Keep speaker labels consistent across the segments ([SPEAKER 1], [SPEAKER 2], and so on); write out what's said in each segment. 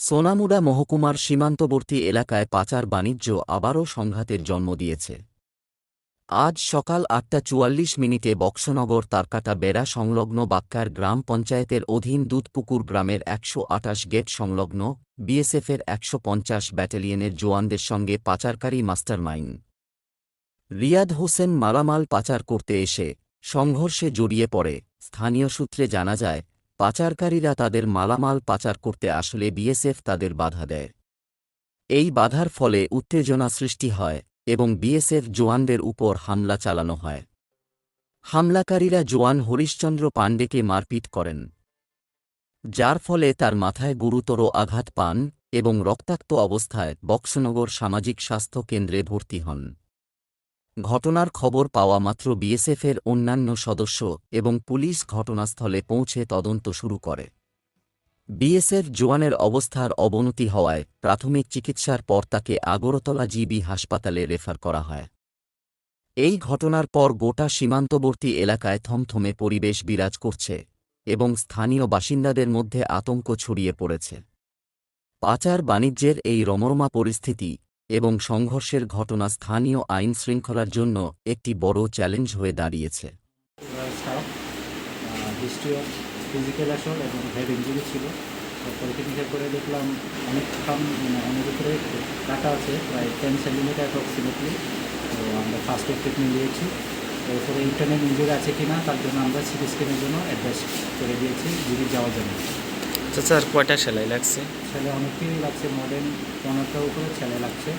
[SPEAKER 1] সোনামুড়া মহকুমার সীমান্তবর্তী এলাকায় পাচার বাণিজ্য আবারও সংঘাতের জন্ম দিয়েছে। আজ সকাল আটটা চুয়াল্লিশ মিনিটে বক্সনগর তারকাটা বেড়া সংলগ্ন বাক্কার গ্রাম পঞ্চায়েতের অধীন দুধপুকুর গ্রামের একশো আটাশ গেট সংলগ্ন বিএসএফের একশো পঞ্চাশ ব্যাটালিয়নের জোয়ানদের সঙ্গে পাচারকারী মাস্টারমাইন্ড রিয়াদ হোসেন মালামাল পাচার করতে এসে সংঘর্ষে জড়িয়ে পড়ে। স্থানীয় সূত্রে জানা যায় পাচারকারীরা তাদের মালামাল পাচার করতে আসলে বিএসএফ তাদের বাধা দেয়। এই বাধার ফলে উত্তেজনা সৃষ্টি হয় এবং বিএসএফ জোয়ানদের উপর হামলা চালানো হয়। হামলাকারীরা জোয়ান হরিশ্চন্দ্র পাণ্ডেকে মারপিট করেন, যার ফলে তার মাথায় গুরুতর আঘাত পান এবং রক্তাক্ত অবস্থায় বক্সনগর সামাজিক স্বাস্থ্য কেন্দ্রে ভর্তি হন। ঘটনার খবর পাওয়া মাত্র বিএসএফের অন্যান্য সদস্য এবং পুলিশ ঘটনাস্থলে পৌঁছে তদন্ত শুরু করে। বিএসএফ জোয়ানের অবস্থার অবনতি হওয়ায় প্রাথমিক চিকিৎসার পর তাকে আগরতলা জিবি হাসপাতালে রেফার করা হয়। এই ঘটনার পর গোটা সীমান্তবর্তী এলাকায় থমথমে পরিবেশ বিরাজ করছে এবং স্থানীয় বাসিন্দাদের মধ্যে আতঙ্ক ছড়িয়ে পড়েছে। পাচার বাণিজ্যের এই রমরমা পরিস্থিতি এবং সংঘর্ষের ঘটনা স্থানীয় আইন শৃঙ্খলার জন্য একটি বড় চ্যালেঞ্জ হয়ে দাঁড়িয়েছে।
[SPEAKER 2] ফিজিক্যাল এবং হেড ছিল করে দেখলাম অনেক উপরে আছে প্রায় টেন তো আমরা ফার্স্ট এড ইন্টারনেট ইঞ্জুরি আছে কি না তার জন্য আমরা সিটি স্ক্যানের জন্য অ্যাডভাইস করে দিয়েছি জিবি যাওয়ার জন্য
[SPEAKER 3] আচ্ছা স্যার কয়টা সেলাই লাগছে?
[SPEAKER 2] ছেলে অনেকটাই লাগছে মডার্ন পনেরোটার উপরে সেলাই লাগছে।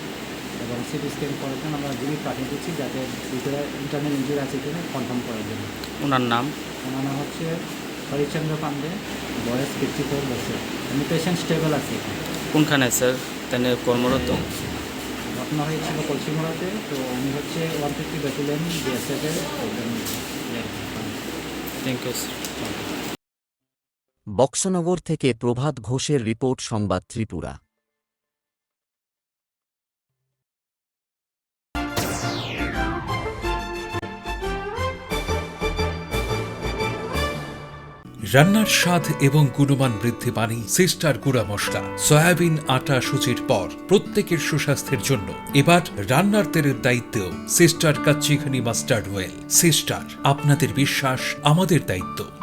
[SPEAKER 2] এবং সিটি স্ক্যান করার জন্য আমরা জিবি পাঠিয়ে দিচ্ছি যাতে ভিতরে ইন্টারনেট ইঞ্জুরি আছে কিনা কনফার্ম করার জন্য।
[SPEAKER 3] ওনার নাম?
[SPEAKER 2] ওনার নাম হচ্ছে হরিচন্দ্র পান্ডে বয়স ফিফটি ফোর বছর। উনি পেশেন্ট স্টেবল আছে
[SPEAKER 3] কোনখানে স্যার তিনি কর্মরত?
[SPEAKER 2] ঘটনা হয়েছিল কলসিমোড়াতে তো উনি হচ্ছে ওয়ান ফিফটি ব্যাটালিয়ন বিএসএফের একজন।
[SPEAKER 3] থ্যাংক ইউ স্যার
[SPEAKER 1] বক্সনগর থেকে প্রভাত ঘোষের রিপোর্ট, সংবাদ ত্রিপুরা।
[SPEAKER 4] রান্নার স্বাদ এবং গুণমান বৃদ্ধি পানি, সিস্টার গুঁড়া মশলা, সয়াবিন, আটা সুচির পর প্রত্যেকের সুস্বাস্থ্যের জন্য। এবার রান্নার তেলের দায়িত্বেও sister Kachchi Ghani mustard oil. Sister, আপনাদের বিশ্বাস, আমাদের দায়িত্ব।